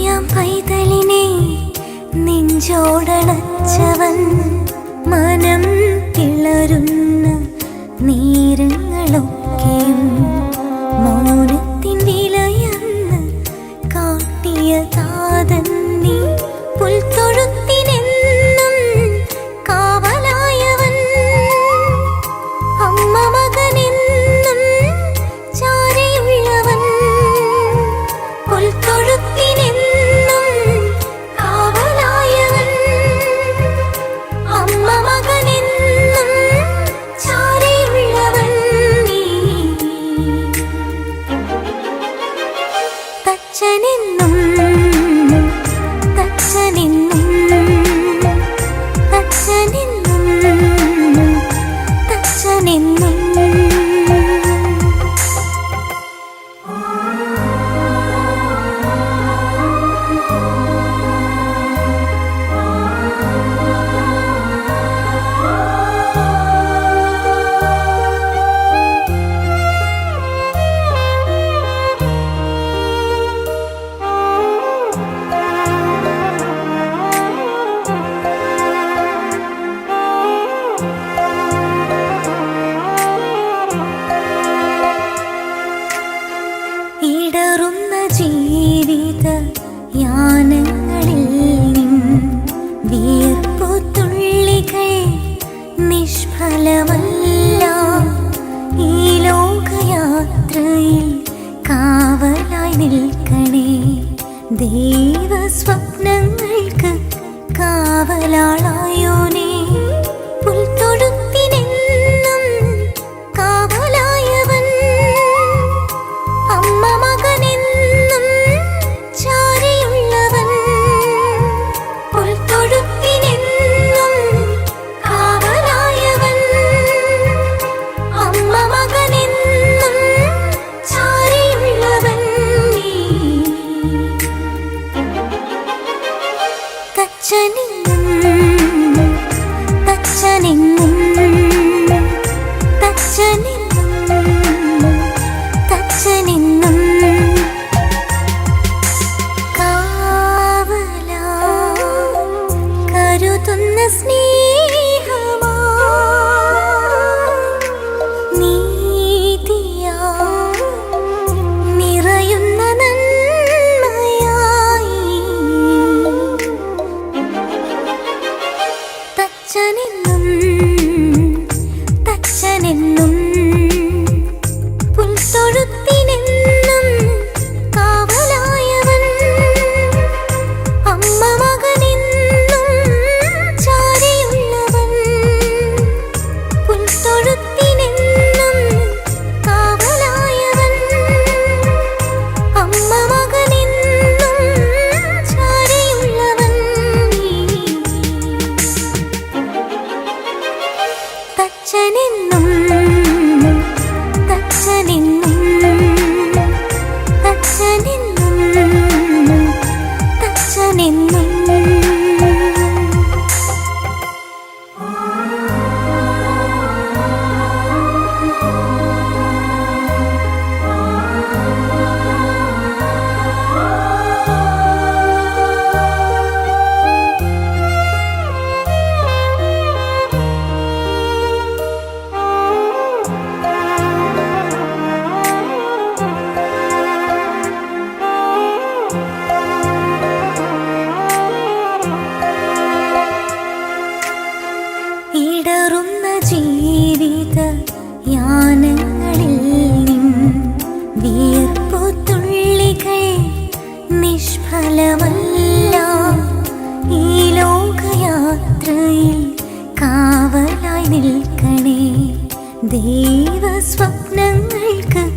പറയാം പൈതലിനെ നെഞ്ചോടണച്ചവൻ. മനം കിളരുന്ന നീരങ്ങളൊക്കെയും മൗനത്തിൻ വിലയന്ന് കാട്ടിയ താതന്നീ 了了。നിഷ്ഫലമല്ല. ഈ ലോകയാത്രയിൽ കാവലായി നിൽക്കണേ. ദൈവ സ്വപ്നങ്ങൾക്ക്